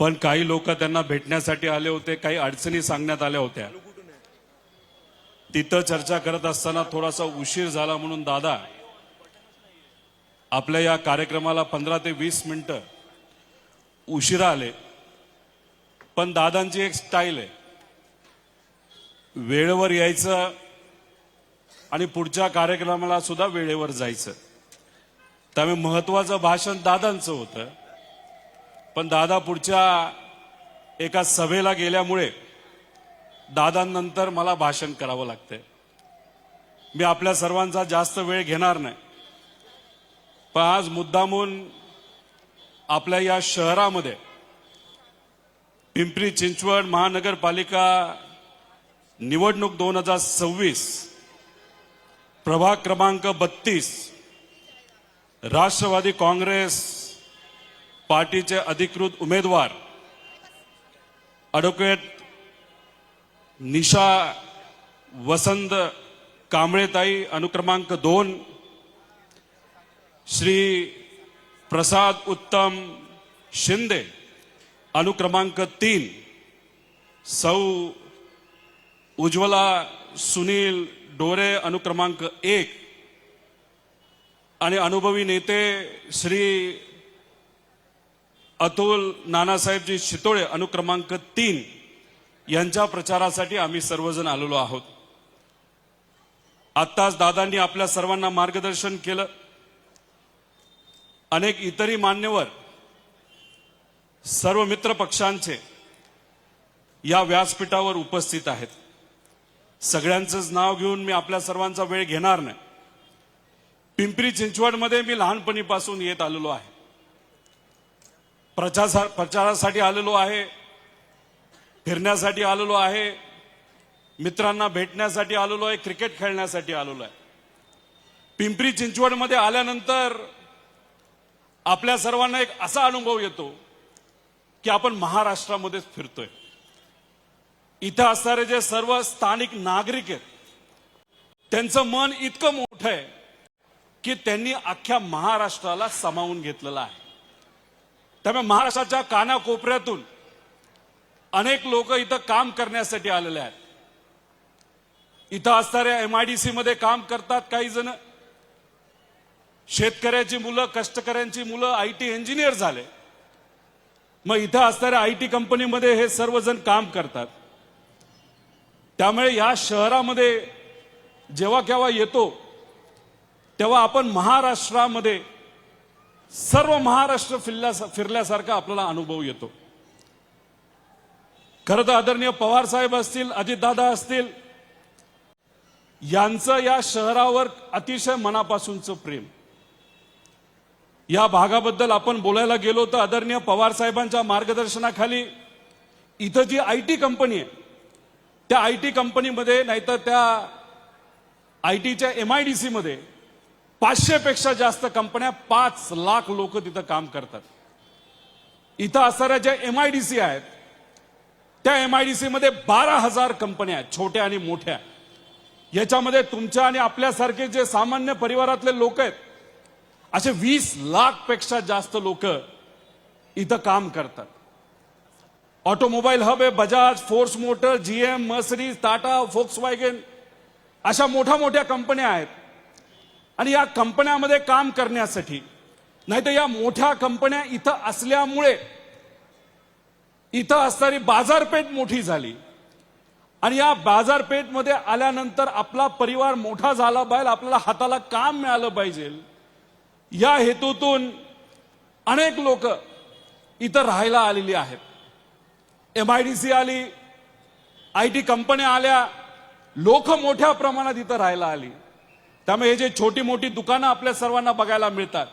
पण काही लोक त्यांना भेटण्यासाठी आले होते काही अडचणी सांगण्यात आल्या होत्या. तिथं चर्चा करत असताना थोडासा उशीर झाला म्हणून दादा आपल्या या कार्यक्रमाला पंधरा ते वीस मिनिटं उशिरा आले. पण दादांची एक स्टाईल आहे. वेळेवर यायचं आणि पुढच्या कार्यक्रमाला सुद्धा वेळेवर जायचं. त्यामुळे महत्वाचं भाषण दादांचं होतं. पण दादा पुढच्या एका सभेला गेल्यामुळे दादांनंतर मला भाषण करावं लागतंय. मी आपल्या सर्वांचा जास्त वेळ घेणार नाही. पण आज मुद्दामून आपल्या या शहरामध्ये पिंपरी चिंचवड महानगरपालिका निवडणूक दोन हजार सव्वीस प्रभाग क्रमांक बत्तीस राष्ट्रवादी काँग्रेस पार्टीचे अधिकृत उमेदवार ॲडव्होकेट निशा वसंत कांबळेताई अनुक्रमांक दोन श्री प्रसाद उत्तम शिंदे अनुक्रमांक तीन सौ उज्ज्वला सुनील डोरे अनुक्रमांक एक आणि अनुभवी नेते श्री अतुल नानासाहेबजी शितोळे अनुक्रमांक तीन यांच्या प्रचारासाठी आम्ही सर्वजण आलेलो आहोत. आत्ताच दादांनी आपल्या सर्वांना मार्गदर्शन केलं. अनेक इतरही मान्यवर सर्व मित्र पक्षांचे या व्यासपीठावर उपस्थित आहेत. सगळ्यांचंच नाव घेऊन मी आपल्या सर्वांचा वेळ घेणार नाही. पिंपरी चिंचवडमध्ये मी लहानपणीपासून येत आलेलो आहे. प्रचार प्रचारासाठी आलेलो आहे. फिरण्यासाठी आलेलो आहे. मित्रांना भेटण्यासाठी आलेलो आहे. क्रिकेट खेळण्यासाठी आलेलो आहे. पिंपरी चिंचवडमध्ये आल्यानंतर आपल्या सर्वांना एक असा अनुभव येतो की आपण महाराष्ट्रामध्येच फिरतोय. इथं असणारे जे सर्व स्थानिक नागरिक आहेत त्यांचं मन इतकं मोठं आहे की त्यांनी अख्ख्या महाराष्ट्राला सामावून घेतलेलं आहे. त्यामुळे महाराष्ट्राच्या कानाकोपऱ्यातून अनेक लोक इथं काम करण्यासाठी आलेले आहेत. इथं असणाऱ्या एम आय डी सी मध्ये काम करतात काही जण. शेतकऱ्याची मुलं कष्टकऱ्यांची मुलं आय टी इंजिनियर झाले. मग इथं असणाऱ्या आय टी कंपनीमध्ये हे सर्वजण काम करतात. त्यामुळे या शहरामध्ये जेव्हा केव्हा येतो तेव्हा आपण महाराष्ट्रामध्ये सर्व महाराष्ट्र फिरल्या फिरल्यासारखा आपल्याला अनुभव येतो. खरं तर आदरणीय पवार साहेब असतील अजितदादा असतील यांचं या शहरावर अतिशय मनापासूनचं प्रेम. या भागाबद्दल आपण बोलायला गेलो तर आदरणीय पवार साहेबांच्या मार्गदर्शनाखाली इथं जी आय टी कंपनी आहे त्या आय टी कंपनीमध्ये नाहीतर त्या आय टीच्या एम आय डी सी मध्ये पाचशे पेक्षा जास्त कंपन्या पाच लाख लोक तिथं काम करतात. इथं असणाऱ्या ज्या एम आय डी सी आहेत त्या एम आय डी मध्ये बारा हजार कंपन्या आहेत छोट्या आणि मोठ्या. याच्यामध्ये तुमच्या आणि आपल्यासारखे जे सामान्य परिवारातले लोक आहेत असे वीस लाखपेक्षा जास्त लोक इथं काम करतात. ऑटोमोबाईल हब आहे Bajaj Force motor GM Mercedes Tata Volkswagen अशा मोठ्या मोठ्या कंपन्या आहेत आणि या कंपन्यामध्ये काम करण्यासाठी. नाही तर या मोठ्या कंपन्या इथं असल्यामुळे इथं असणारी बाजारपेठ मोठी झाली. आणि या बाजारपेठमध्ये आल्यानंतर आपला परिवार मोठा झाला पाहिजे आपल्याला हाताला काम मिळालं पाहिजे. या हेतूतून अनेक लोक इथं राहायला आलेली आहेत. एम आय डी सी आली आय टी कंपन्या आल्या लोक मोठ्या प्रमाणात इथं राहायला आली. त्यामुळे हे जे छोटी मोठी दुकानं आपल्या सर्वांना बघायला मिळतात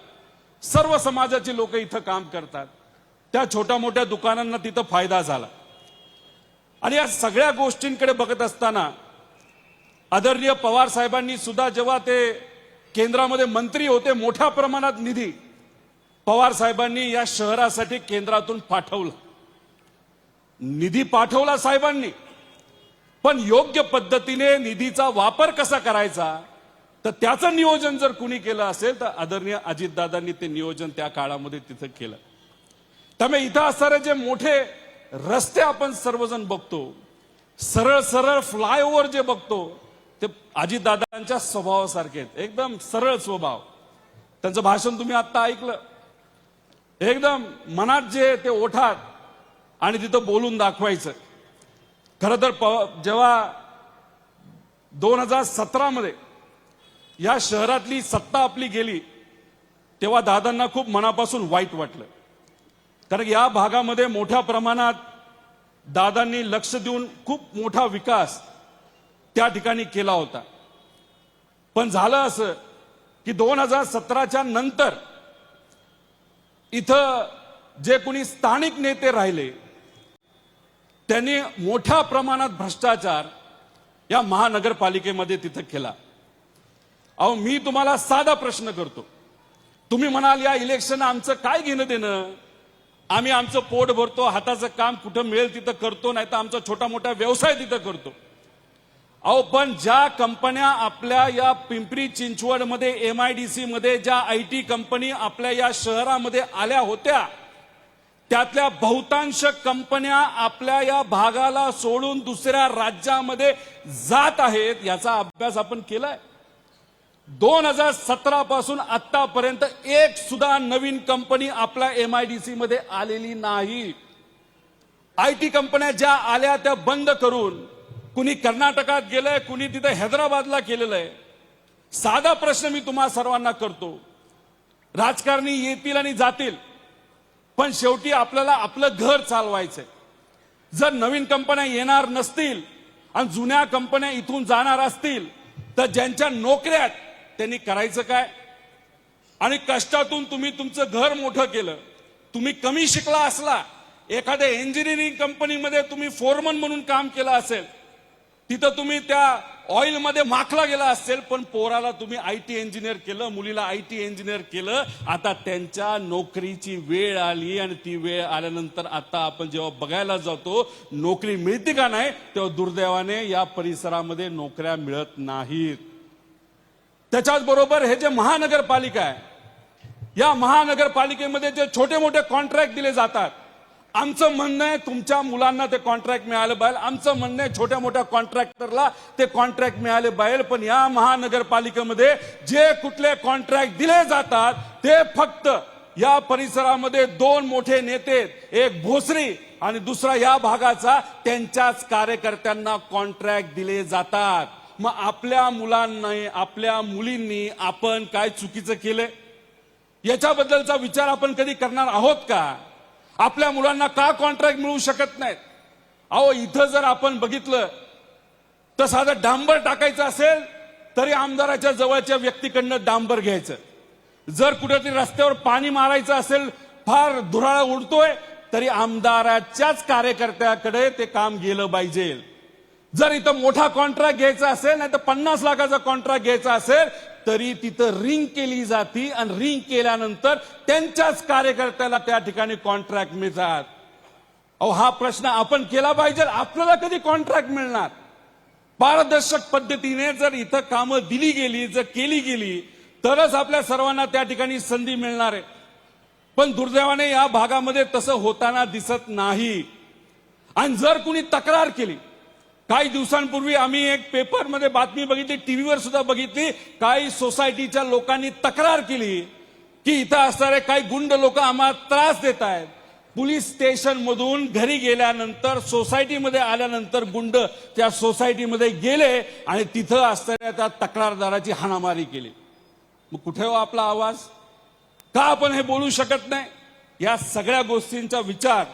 सर्व समाजाची लोक इथं काम करतात त्या छोट्या मोठ्या दुकानांना तिथं फायदा झाला. आणि या सगळ्या गोष्टींकडे बघत असताना आदरणीय पवार साहेबांनी सुद्धा जेव्हा ते केंद्रामध्ये मंत्री होते मोठ्या प्रमाणात निधी पवार साहेबांनी या शहरासाठी केंद्रातून पाठवला. निधी पाठवला साहेबांनी. पण योग्य पद्धतीने निधीचा वापर कसा करायचा तर त्याचं नियोजन जर कुणी केलं असेल तर आदरणीय अजितदादांनी ते नियोजन त्या काळामध्ये तिथं केलं. त्यामुळे इथं असणारे जे मोठे रस्ते आपण सर्वजण बघतो सरळ सरळ फ्लायओव्हर जे बघतो ते अजितदादांच्या स्वभावासारखे आहेत. एकदम सरळ स्वभाव. त्यांचं भाषण तुम्ही आता ऐकलं. एकदम मनात जे ते ओठात आणि तिथं बोलून दाखवायचं. खरं तर जेव्हा दोन हजार सतरामध्ये या शहरातली सत्ता आपली गेली तेव्हा दादांना खूप मनापासून वाईट वाटलं. कारण या भागामध्ये मोठ्या प्रमाणात दादांनी लक्ष देऊन खूप मोठा विकास त्या ठिकाणी केला होता. पण झालं असं की दोन हजार सतराच्या नंतर इथं जे कोणी स्थानिक नेते राहिले त्यांनी मोठ्या प्रमाणात भ्रष्टाचार या महानगरपालिकेमध्ये तिथं केला. अहो मी तुम्हाला साधा प्रश्न करतो. तुम्ही म्हणाल या इलेक्शन आमचं काय घेणं देणं? आम्ही आमचं पोट भरतो हाताचं काम कुठं मिळेल तिथं करतो नाही तर आमचा छोटा मोठा व्यवसाय तिथं करतो. अहो पण ज्या कंपन्या आपल्या या पिंपरी चिंचवडमध्ये एम आय डी सी मध्ये ज्या आय टी कंपनी आपल्या या शहरामध्ये आल्या होत्या त्यातल्या बहुतांश कंपन्या आपल्या या भागाला सोडून दुसऱ्या राज्यामध्ये जात आहेत याचा अभ्यास आपण केलाय? दोन हजार सतरा पासून आतापर्यंत एक सुद्धा नवीन कंपनी आपल्या एम आय डी मध्ये आलेली नाही. आय टी कंपन्या ज्या आल्या त्या बंद करून कुणी कर्नाटकात गेलंय कुणी तिथे हैदराबादला केलेलं आहे साधा प्रश्न मी तुम्हा सर्वांना करतो. राजकारणी येतील आणि जातील पण शेवटी आपल्याला आपलं घर चालवायचंय. जर नवीन कंपन्या येणार नसतील आणि जुन्या कंपन्या इथून जाणार असतील तर ज्यांच्या नोकऱ्यात त्यांनी करायचं काय? आणि कष्टातून तुम्ही तुमचं घर मोठं केलं. तुम्ही कमी शिकला असला एखाद्या इंजिनिअरिंग कंपनीमध्ये तुम्ही फोरमन म्हणून काम केलं असेल तिथं तुम्ही त्या ऑइलमध्ये माखला गेला असेल पण पोराला तुम्ही आय टी इंजिनियर केलं मुलीला आय टी इंजिनियर केलं आता त्यांच्या नोकरीची वेळ आली आणि ती वेळ आल्यानंतर आता आपण जेव्हा बघायला जातो नोकरी मिळते का नाही तेव्हा दुर्दैवाने या परिसरामध्ये नोकऱ्या मिळत नाहीत. त्याच्याचबरोबर हे जे महानगरपालिका आहे या महानगरपालिकेमध्ये जे छोटे मोठे कॉन्ट्रॅक्ट दिले जातात आमचं म्हणणं आहे तुमच्या मुलांना ते कॉन्ट्रॅक्ट मिळालं पाहिजे. आमचं म्हणणं आहे छोट्या मोठ्या कॉन्ट्रॅक्टरला ते कॉन्ट्रॅक्ट मिळाले पाहिजे. पण या महानगरपालिकेमध्ये जे कुठले कॉन्ट्रॅक्ट दिले जातात ते फक्त या परिसरामध्ये दोन मोठे नेते एक भोसरी आणि दुसरा या भागाचा त्यांच्याच कार्यकर्त्यांना कॉन्ट्रॅक्ट दिले जातात. मग आपल्या मुलांनी आपल्या मुलींनी आपण काय चुकीचं केलंय? याच्याबद्दलचा विचार आपण कधी करणार आहोत का? आपल्या मुलांना का कॉन्ट्रॅक्ट मिळू शकत नाहीत? अहो इथं जर आपण बघितलं तर साधं डांबर टाकायचं असेल तरी आमदाराच्या जवळच्या व्यक्तीकडनं डांबर घ्यायचं. जर कुठेतरी रस्त्यावर पाणी मारायचं असेल फार धुराळा उडतोय तरी आमदाराच्याच कार्यकर्त्याकडे ते काम गेलं पाहिजे. जर इथं मोठा कॉन्ट्रॅक्ट घ्यायचा असेल नाही तर पन्नास लाखाचा कॉन्ट्रॅक्ट घ्यायचा असेल तरी तिथं रिंग केली जाती आणि रिंग केल्यानंतर त्यांच्याच कार्यकर्त्याला त्या ठिकाणी कॉन्ट्रॅक्ट मिळतात. अहो हा प्रश्न आपण केला पाहिजे आपल्याला कधी कॉन्ट्रॅक्ट मिळणार? पारदर्शक पद्धतीने जर इथं कामं दिली गेली जर केली गेली तरच आपल्या सर्वांना त्या ठिकाणी संधी मिळणार आहे. पण दुर्दैवाने या भागामध्ये तसं होताना दिसत नाही. आणि जर कुणी तक्रार केली काही दिवसांपूर्वी आम्ही एक पेपरमध्ये बातमी बघितली टीव्हीवर सुद्धा बघितली. काही सोसायटीच्या लोकांनी तक्रार केली की इथं असणारे काही गुंड लोक आम्हाला त्रास देत आहेत. पोलीस स्टेशनमधून घरी गेल्यानंतर सोसायटीमध्ये आल्यानंतर गुंड त्या सोसायटीमध्ये गेले आणि तिथं असणाऱ्या त्या तक्रारदाराची हाणामारी केली. मग कुठे हो आपला आवाज? का आपण हे बोलू शकत नाही? या सगळ्या गोष्टींचा विचार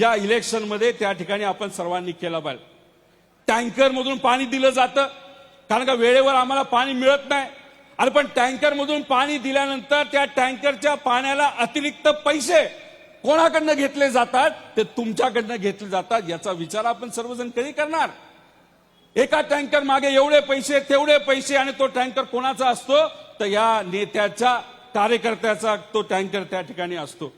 या इलेक्शनमध्ये त्या ठिकाणी आपण सर्वांनी केला पाहिजे. टँकर मधून पाणी दिलं जातं. कारण का वेळेवर आम्हाला पाणी मिळत नाही. आणि पण टँकर मधून पाणी दिल्यानंतर त्या टँकरच्या पाण्याला अतिरिक्त पैसे कोणाकडनं घेतले जातात? ते तुमच्याकडनं घेतले जातात याचा विचार आपण सर्वजण कधी करणार? एका टँकर मागे एवढे पैसे तेवढे पैसे आणि तो टँकर कोणाचा असतो? तर या नेत्याच्या कार्यकर्त्याचा तो टँकर त्या ठिकाणी असतो.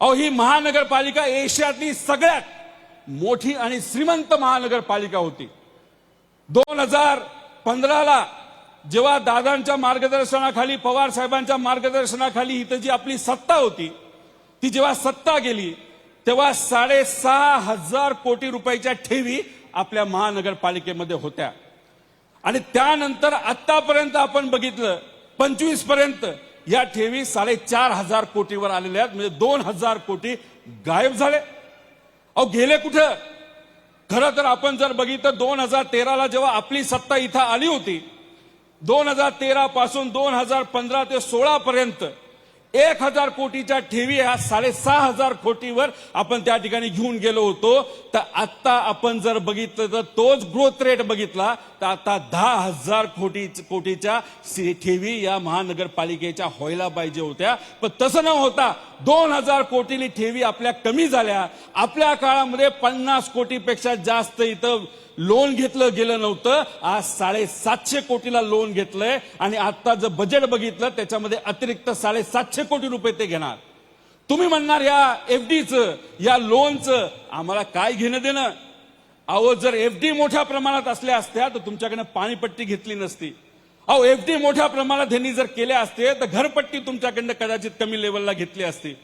अहो ही महानगरपालिका एशियातली सगळ्यात मोठी आणि श्रीमंत महानगरपालिका होती. दोन हजार पंधराला जेव्हा दादांच्या मार्गदर्शनाखाली पवार साहेबांच्या मार्गदर्शनाखाली इथं जी आपली सत्ता होती ती जेव्हा सत्ता गेली तेव्हा साडेसहा हजार कोटी रुपयाच्या ठेवी आपल्या महानगरपालिकेमध्ये होत्या. आणि त्यानंतर आतापर्यंत आपण बघितलं पंचवीसपर्यंत या ठेवी साडेचार हजार कोटीवर आलेल्या आहेत म्हणजे दोन हजार कोटी गायब झाले. अहो गेले कुठं? खरं तर आपण जर बघितलं दोन हजार तेराला जेव्हा आपली सत्ता इथं आली होती दोन हजार तेरा पासून दोन हजार पंधरा ते सोळा पर्यंत एक हजार कोटीच्या ठेवी ह्या साडेसहा हजार कोटीवर आपण त्या ठिकाणी घेऊन गेलो होतो. तर आता आपण जर बघितलं तर तोच ग्रोथ रेट बघितला तर आता दहा हजार कोटी कोटीच्या ठेवी या महानगरपालिकेच्या व्हायला पाहिजे होत्या. पण तसं न होता दोन हजार कोटीनी ठेवी आपल्या कमी झाल्या. आपल्या काळामध्ये पन्नास कोटीपेक्षा जास्त इथं लोन घेतलं गेलं नव्हतं. आज साडेसातशे कोटीला लोन घेतलंय आणि आता जर बजेट बघितलं त्याच्यामध्ये अतिरिक्त साडेसातशे कोटी रुपये ते घेणार. तुम्ही म्हणणार या एफडीचं या लोनचं आम्हाला काय घेणं देणं? अहो जर एफडी मोठ्या प्रमाणात असल्या असत्या तर तुमच्याकडे पाणीपट्टी घेतली नसती. अहो एफडी मोठ्या प्रमाणात ह्यांनी जर केल्या असते तर घरपट्टी तुमच्याकडनं कदाचित कमी लेवलला घेतली असती.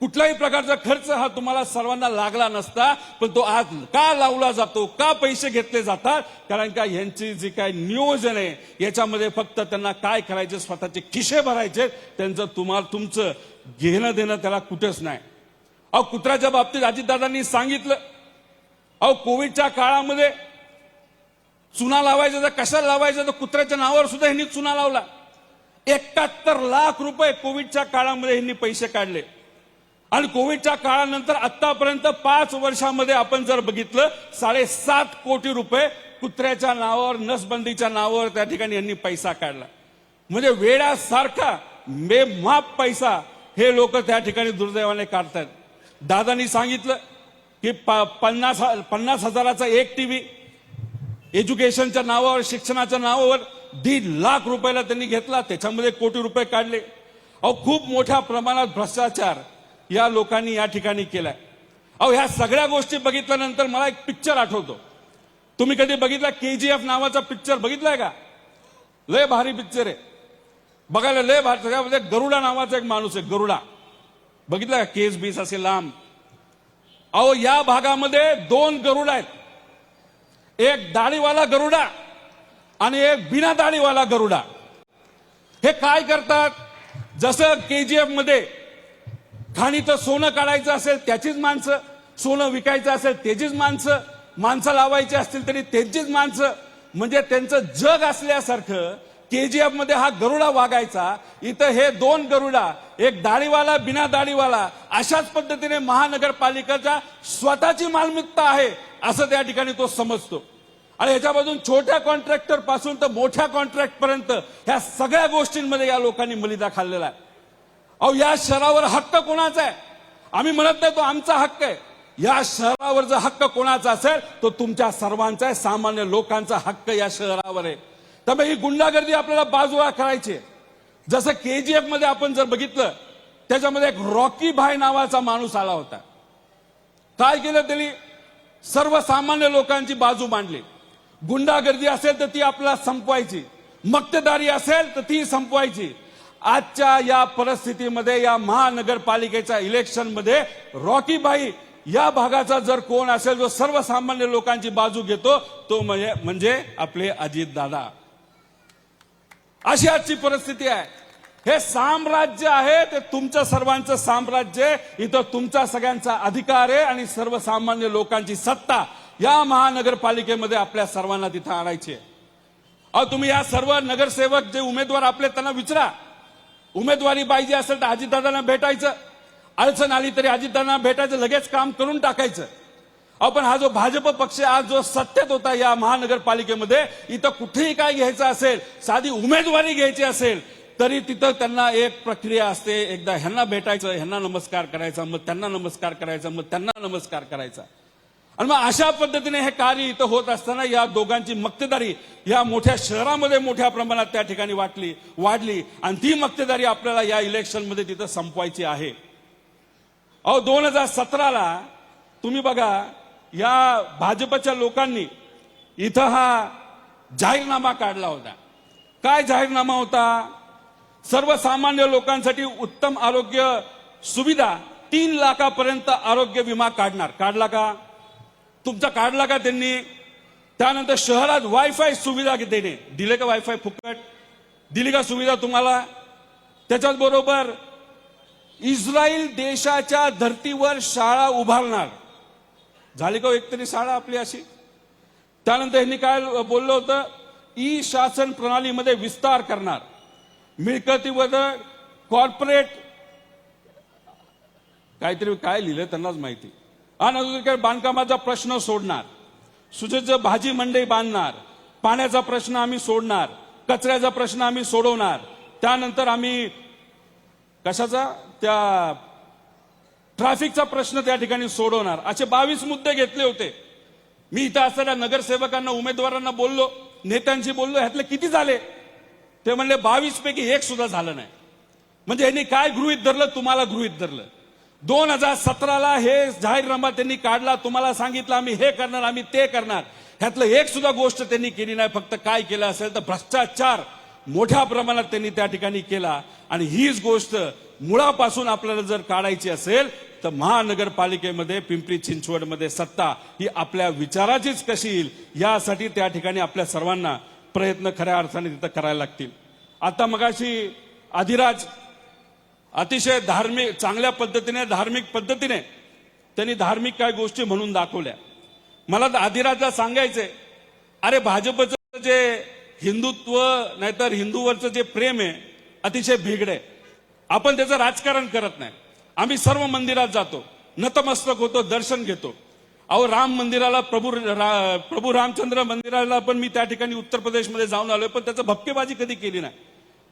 कुठल्याही प्रकारचा खर्च हा तुम्हाला सर्वांना लागला नसता पण तो आज का लावला जातो का पैसे घेतले जातात? कारण का यांची जी काय नियोजन आहे याच्यामध्ये फक्त त्यांना काय करायचे स्वतःचे खिशे भरायचे त्यांचं तुम्हाला तुमचं घेणं देणं त्याला कुठेच नाही. अहो कुत्र्याच्या बाबतीत अजितदादांनी सांगितलं अहो कोविडच्या काळामध्ये चुना लावायचा तर कशाला लावायचा? तर कुत्र्याच्या नावावर सुद्धा ह्यांनी चुना लावला. एकाहत्तर लाख रुपये कोविडच्या काळामध्ये ह्यांनी पैसे काढले. आणि कोविडच्या काळानंतर आतापर्यंत पाच वर्षामध्ये आपण जर बघितलं साडेसात कोटी रुपये कुत्र्याच्या नावावर नसबंदीच्या नावावर त्या ठिकाणी यांनी पैसा काढला. म्हणजे वेळासारखा बेमाप पैसा हे लोक त्या ठिकाणी दुर्दैवाने काढतात. दादानी सांगितलं की प- पन्नास पन्नास हजाराचा एक टीव्ही एज्युकेशनच्या नावावर शिक्षणाच्या नावावर दीड लाख रुपयाला त्यांनी घेतला त्याच्यामध्ये कोटी रुपये काढले. अहो खूप मोठ्या प्रमाणात भ्रष्टाचार या लोकांनी या ठिकाणी केलाय. अहो ह्या सगळ्या गोष्टी बघितल्यानंतर मला एक पिक्चर आठवतो. तुम्ही कधी बघितला केजीएफ नावाचा पिक्चर बघितलाय का? लय भारी पिक्चर आहे. बघायला लय भारी त्याच्यामध्ये गरुडा नावाचा एक माणूस आहे गरुडा. बघितला का? केस बीस असे लांब. अहो या भागामध्ये दोन गरुड आहेत. एक दाढीवाला गरुडा आणि एक बिना दाढीवाला गरुडा. हे काय करतात? जसं केजीएफमध्ये खाणीचं सोनं काढायचं असेल त्याचीच माणसं सोनं विकायचं असेल त्याचीच माणसं माणसं लावायची असतील तरी त्यांचीच माणसं. म्हणजे त्यांचं जग असल्यासारखं केजीएफमध्ये हा गरुडा वागायचा. इथं हे दोन गरुडा एक दाढीवाला बिना दाढीवाला अशाच पद्धतीने महानगरपालिकेचा स्वतःची मालमत्ता आहे असं त्या ठिकाणी तो समजतो. आणि याच्यापासून छोट्या कॉन्ट्रॅक्टरपासून तर मोठ्या कॉन्ट्रॅक्ट पर्यंत ह्या सगळ्या गोष्टींमध्ये या लोकांनी मलिदा खाल्लेला आहे. अहो या शहरावर हक्क कोणाचा आहे? आम्ही म्हणत नाही तो आमचा हक्क आहे. या शहरावर जर हक्क कोणाचा असेल तो तुमच्या सर्वांचा आहे. सामान्य लोकांचा हक्क या शहरावर आहे. त्यामुळे ही गुंडागर्दी आपल्याला बाजूला करायची आहे. जसं केजीएफमध्ये आपण जर बघितलं त्याच्यामध्ये एक रॉकी भाई नावाचा माणूस आला होता. काय केलं त्यांनी? सर्वसामान्य लोकांची बाजू मांडली. गुंडागर्दी असेल तर ती आपल्याला संपवायची. मक्तेदारी असेल तर ती संपवायची. आजच्या या परिस्थितीमध्ये या महानगरपालिकेच्या इलेक्शनमध्ये या भागाचा जर कोण असेल जो सर्वसामान्य लोकांची बाजू घेतो तो म्हणजे म्हणजे आपले अजित दादा अशी आजची परिस्थिती आहे. हे साम्राज्य आहे ते तुमचं सर्वांचं साम्राज्य आहे. इथं तुमचा सगळ्यांचा अधिकार आहे आणि सर्वसामान्य लोकांची सत्ता या महानगरपालिकेमध्ये आपल्या सर्वांना तिथं आणायची आहे. अहो तुम्ही या सर्व नगरसेवक जे उमेदवार आपले त्यांना विचारा. उमेदवारी पाहिजे असेल तर अजितदादांना भेटायचं. अडचण आली तरी अजितदादांना भेटायचं लगेच काम करून टाकायचं. अहो पण हा जो भाजप पक्ष आज जो सत्तेत होता या महानगरपालिकेमध्ये इथं कुठेही काय घ्यायचं असेल साधी उमेदवारी घ्यायची असेल तरी तिथं त्यांना एक प्रक्रिया असते. एकदा ह्यांना भेटायचं ह्यांना नमस्कार करायचा मग त्यांना नमस्कार करायचा मग त्यांना नमस्कार करायचा. आणि मग अशा पद्धतीने हे कार्य इथं होत असताना या दोघांची मक्तेदारी या मोठ्या शहरामध्ये मोठ्या प्रमाणात त्या ठिकाणी वाटली वाढली. आणि ती मक्तेदारी आपल्याला या इलेक्शनमध्ये तिथं संपवायची आहे. अहो दोन हजार सतराला तुम्ही बघा या भाजपच्या लोकांनी इथं हा जाहीरनामा काढला होता. काय जाहीरनामा होता? सर्वसामान्य लोकांसाठी उत्तम आरोग्य सुविधा तीन लाखापर्यंत आरोग्य विमा काढणार. काढला का? तुमचा काढला का त्यांनी. त्यानंतर शहरात वायफाय सुविधा देणे दिले का वायफाय फुकट? दिली का सुविधा तुम्हाला? त्याच्याच बरोबर इस्रायल देशाच्या धर्तीवर शाळा उभारणार. झाली का हो एक तरी शाळा आपली अशी? त्यानंतर यांनी काय बोललं होतं? ई शासन प्रणालीमध्ये विस्तार करणार. मिळकतीवर कॉर्पोरेट काहीतरी काय लिहिलं त्यांनाच माहिती. आणि अजून बांधकामाचा प्रश्न सोडणार. सुजज भाजी मंडई बांधणार. पाण्याचा प्रश्न आम्ही सोडणार. कचऱ्याचा प्रश्न आम्ही सोडवणार. त्यानंतर आम्ही कशाचा? त्या ट्रॅफिकचा प्रश्न त्या ठिकाणी सोडवणार. असे बावीस मुद्दे घेतले होते. मी इथं असणाऱ्या नगरसेवकांना उमेदवारांना बोललो. नेत्यांशी बोललो. ह्यातले किती झाले? ते म्हणले बावीस पैकी एक सुद्धा झालं नाही. म्हणजे यांनी काय गृहित धरलं? तुम्हाला गृहित धरलं. दोन हजार सतराला हे जाहीरनामा त्यांनी काढला. तुम्हाला सांगितलं आम्ही हे करणार आम्ही ते करणार. ह्यातलं एक सुद्धा गोष्ट त्यांनी केली नाही. फक्त काय केलं असेल तर भ्रष्टाचार मोठ्या प्रमाणात त्यांनी त्या ठिकाणी केला. आणि हीच गोष्ट मुळापासून आपल्याला जर काढायची असेल तर महानगरपालिकेमध्ये पिंपरी चिंचवडमध्ये सत्ता ही आपल्या विचाराचीच कशी येईल यासाठी त्या ठिकाणी आपल्या सर्वांना प्रयत्न खऱ्या अर्थाने तिथं करायला लागतील. आता मगाशी अधिराज अतिशय धार्मिक चांगल्या पद्धतीने धार्मिक पद्धतीने त्यांनी धार्मिक काय गोष्टी म्हणून दाखवल्या. मला तर सांगायचंय अरे भाजपचं जे हिंदुत्व नाहीतर हिंदूवरचं जे प्रेम आहे अतिशय भेगड आहे. आपण त्याचं राजकारण करत नाही. आम्ही सर्व मंदिरात जातो. नतमस्तक होतो दर्शन घेतो. अहो राम मंदिराला प्रभू रा- प्रभू रामचंद्र मंदिराला पण मी त्या ठिकाणी उत्तर प्रदेशमध्ये जाऊन आलोय पण त्याचं भपकेबाजी कधी केली नाही.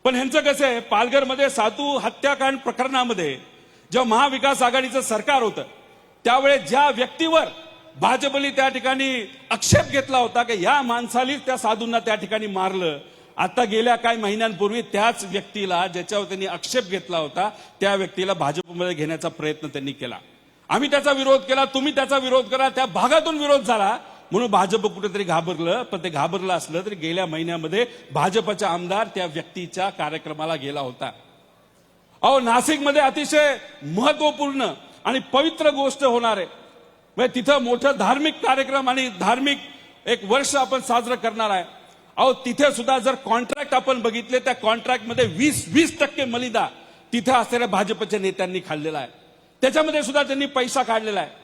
पण ह्यांचं कसं आहे पालघरमध्ये साधू हत्याकांड प्रकरणामध्ये जेव्हा महाविकास आघाडीचं सरकार होतं त्यावेळेस ज्या व्यक्तीवर भाजपने त्या ठिकाणी आक्षेप घेतला होता की या माणसालीच त्या साधूंना त्या ठिकाणी मारलं आता गेल्या काही महिन्यांपूर्वी त्याच व्यक्तीला ज्याच्यावर त्यांनी आक्षेप घेतला होता त्या व्यक्तीला भाजपमध्ये घेण्याचा प्रयत्न त्यांनी केला. आम्ही त्याचा विरोध केला तुम्ही त्याचा विरोध करा त्या भागातून विरोध झाला म्हणून भाजप कुठेतरी घाबरलं पण ते घाबरलं असलं तरी गेल्या महिन्यामध्ये भाजपचा आमदार त्या व्यक्तीच्या कार्यक्रमाला गेला होता. अहो नाशिकमध्ये अतिशय महत्त्वपूर्ण आणि पवित्र गोष्ट होणार आहे. म्हणजे तिथं मोठं धार्मिक कार्यक्रम आणि धार्मिक एक वर्ष आपण साजरं करणार आहे. अहो तिथे सुद्धा जर कॉन्ट्रॅक्ट आपण बघितले त्या कॉन्ट्रॅक्टमध्ये वीस वीस टक्के मलिदा तिथे असलेल्या भाजपच्या नेत्यांनी खाल्लेला आहे. त्याच्यामध्ये सुद्धा त्यांनी पैसा काढलेला आहे.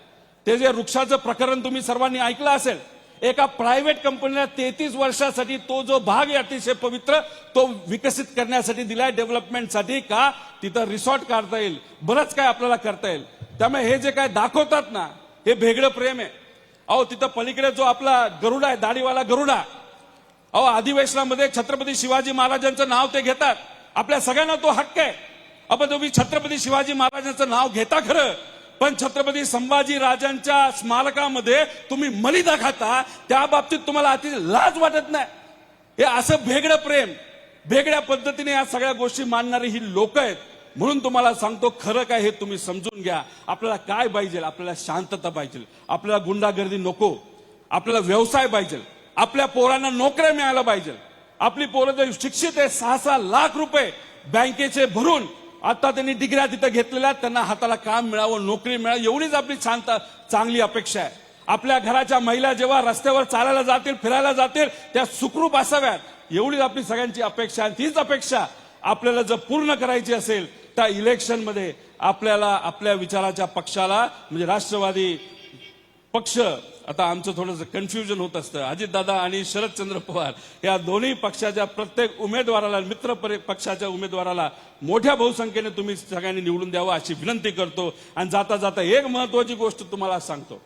ते जे वृक्षाचं प्रकरण तुम्ही सर्वांनी ऐकलं असेल एका प्रायव्हेट कंपनीला तेहतीस वर्षासाठी तो जो भाग आहे अतिशय पवित्र तो विकसित करण्यासाठी दिलाय डेव्हलपमेंटसाठी का? तिथं रिसॉर्ट काढता येईल. बरंच काय आपल्याला करता येईल. त्यामुळे हे जे काय दाखवतात ना हे भेगडं प्रेम आहे. अहो तिथं पलीकडे जो आपला गरुडा आहे दाढीवाला गरुडा अहो अधिवेशनामध्ये छत्रपती शिवाजी महाराजांचं नाव ते घेतात. आपल्या सगळ्यांना तो हक्क आहे. आपण तुम्ही छत्रपती शिवाजी महाराजांचं नाव घेता खरं. पण छत्रपती संभाजी राजांच्या स्मारकामध्ये तुम्ही मलिदा खाता त्या बाबतीत तुम्हाला अति लाज वाटत नाही. हे असं भेगडं प्रेम भेगड्या पद्धतीने या सगळ्या गोष्टी मानणारी ही लोक आहेत. म्हणून तुम्हाला सांगतो खरं काय हे तुम्ही समजून घ्या. आपल्याला काय पाहिजे? आपल्याला शांतता पाहिजे. आपल्याला गुंडागर्दी नको. आपल्याला व्यवसाय पाहिजे. आपल्या पोरांना नोकऱ्या मिळायला पाहिजे. आपली पोरं जर शिक्षित आहे सहा सहा लाख रुपये बँकेचे भरून आता त्यांनी डिग्र्या तिथं घेतलेल्या आहेत, त्यांना हाताला काम मिळावं नोकरी मिळावं एवढीच आपली शांत चांगली अपेक्षा आहे. आपल्या घराच्या महिला जेव्हा रस्त्यावर चालायला जातील फिरायला जातील त्या सुखरूप असाव्यात. एवढीच आपली सगळ्यांची अपेक्षा आहे. तीच अपेक्षा आपल्याला जर पूर्ण करायची असेल त्या इलेक्शनमध्ये आपल्याला आपल्या विचाराच्या पक्षाला म्हणजे राष्ट्रवादी पक्ष आता आमचं थोडंसं कन्फ्युजन होत असतं. अजितदादा आणि शरदचंद्र पवार या दोन्ही पक्षाच्या प्रत्येक उमेदवाराला मित्र पक्षाच्या उमेदवाराला मोठ्या बहुसंख्येने तुम्ही सगळ्यांनी निवडून द्यावं अशी विनंती करतो. आणि जाता जाता एक महत्वाची गोष्ट तुम्हाला सांगतो.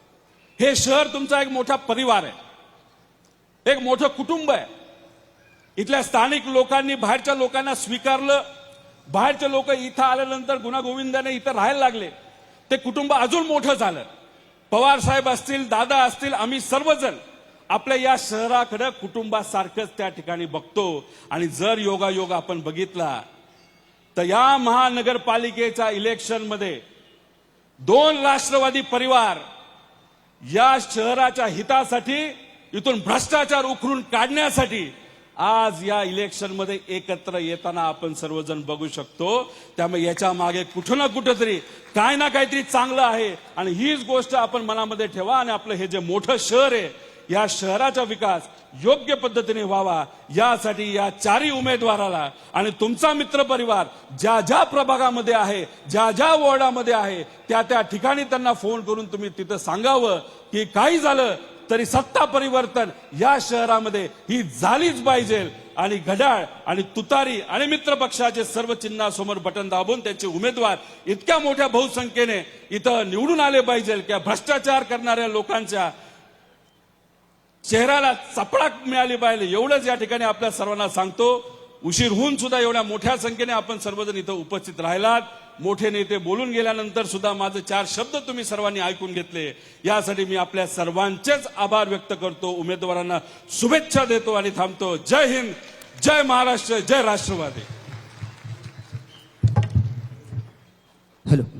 हे शहर तुमचा एक मोठा परिवार आहे. एक मोठं कुटुंब आहे. इथल्या स्थानिक लोकांनी बाहेरच्या लोकांना स्वीकारलं. बाहेरचे लोक इथं आल्यानंतर गुणागोविंदाने इथं राहायला लागले. ते कुटुंब अजून मोठं झालं. पवार साहेब असतील दादा असतील आम्ही सर्वजण आपल्या या शहराकडे कुटुंबासारखंच त्या ठिकाणी बघतो. आणि जर योगायोग आपण बघितला तर या महानगरपालिकेच्या इलेक्शनमध्ये दोन राष्ट्रवादी परिवार या शहराच्या हितासाठी इथून भ्रष्टाचार उखडून काढण्यासाठी आज या इलेक्शनमध्ये एकत्र येताना आपण सर्वजण बघू शकतो. त्यामुळे याच्या मागे कुठं ना कुठं तरी काय ना काहीतरी चांगलं आहे. आणि हीच गोष्ट आपण मनामध्ये ठेवा आणि आपलं हे जे मोठं शहर आहे या शहराचा विकास योग्य पद्धतीने व्हावा. यासाठी या चारही उमेदवाराला आणि तुमचा मित्रपरिवार ज्या ज्या प्रभागामध्ये आहे ज्या ज्या वॉर्डामध्ये आहे त्या त्या ठिकाणी त्यांना फोन करून तुम्ही तिथं सांगावं की काही झालं तरी सत्ता परिवर्तन या शहरामध्ये ही झालीच पाहिजे. आणि घड्याळ आणि तुतारी आणि मित्र पक्षाचे सर्व चिन्हासमोर बटन दाबून त्यांचे उमेदवार इतक्या मोठ्या बहुसंख्येने इथं निवडून आले पाहिजे किंवा भ्रष्टाचार करणाऱ्या लोकांच्या चेहऱ्याला चपडाक मिळाली पाहिजे. एवढंच या ठिकाणी आपल्या सर्वांना सांगतो. उशीर होऊन सुद्धा एवढ्या मोठ्या संख्येने आपण सर्वजण इथं उपस्थित राहिलात. मोठे नेते बोलून गेल्यानंतर सुद्धा माझे चार शब्द तुम्ही सर्वांनी ऐकून घेतले. यासाठी मी आपल्या सर्वांचेच आभार व्यक्त करतो. उमेदवारांना शुभेच्छा देतो आणि थांबतो. जय हिंद जय महाराष्ट्र जय राष्ट्रवादी. हॅलो.